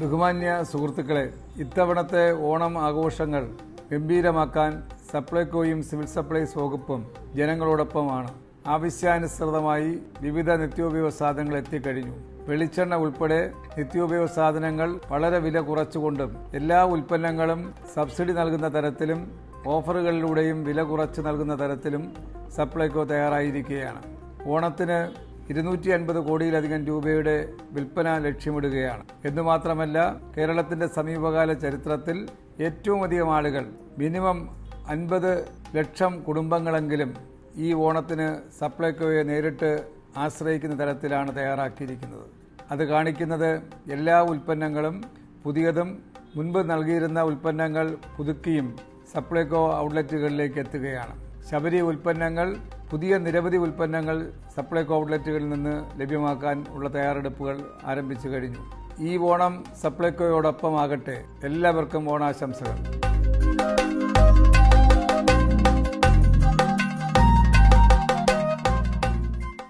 ബഹുമാന്യ സുഹൃത്തുക്കളെ ഇത്തവണത്തെ ഓണം ആഘോഷങ്ങൾ ഗംഭീരമാക്കാൻ സപ്ലൈകോയും സിവിൽ സപ്ലൈസ് വകുപ്പും ജനങ്ങളോടൊപ്പമാണ്. ആവശ്യാനുസൃതമായി വിവിധ നിത്യോപയോഗ സാധനങ്ങൾ എത്തിക്കഴിഞ്ഞു. വെളിച്ചെണ്ണ ഉൾപ്പെടെ നിത്യോപയോഗ സാധനങ്ങൾ വളരെ വില കുറച്ചുകൊണ്ടും എല്ലാ ഉൽപ്പന്നങ്ങളും സബ്സിഡി നൽകുന്ന തരത്തിലും ഓഫറുകളിലൂടെയും വില കുറച്ച് നൽകുന്ന തരത്തിലും സപ്ലൈകോ തയ്യാറായിരിക്കുകയാണ്. ഓണത്തിന് ഇരുന്നൂറ്റി അൻപത് കോടിയിലധികം രൂപയുടെ വിൽപ്പന ലക്ഷ്യമിടുകയാണ്. എന്ന് മാത്രമല്ല കേരളത്തിന്റെ സമീപകാല ചരിത്രത്തിൽ ഏറ്റവും അധികം ആളുകൾ മിനിമം അൻപത് ലക്ഷം കുടുംബങ്ങളെങ്കിലും ഈ ഓണത്തിന് സപ്ലൈകോയെ നേരിട്ട് ആശ്രയിക്കുന്ന തരത്തിലാണ് തയ്യാറാക്കിയിരിക്കുന്നത്. അത് കാണിക്കുന്നത് എല്ലാ ഉൽപ്പന്നങ്ങളും പുതിയതും മുൻപ് നൽകിയിരുന്ന ഉൽപ്പന്നങ്ങൾ പുതുക്കിയും സപ്ലൈകോ ഔട്ട്ലെറ്റുകളിലേക്ക് എത്തുകയാണ്. ശബരി ഉൽപ്പന്നങ്ങൾ പുതിയ നിരവധി ഉൽപ്പന്നങ്ങൾ സപ്ലൈകോ ഔട്ട്ലെറ്റുകളിൽ നിന്ന് ലഭ്യമാക്കാൻ ഉള്ള തയ്യാറെടുപ്പുകൾ ആരംഭിച്ചു കഴിഞ്ഞു. ഈ ഓണം സപ്ലൈകോയോടൊപ്പമാകട്ടെ. എല്ലാവർക്കും ഓണാശംസകൾ.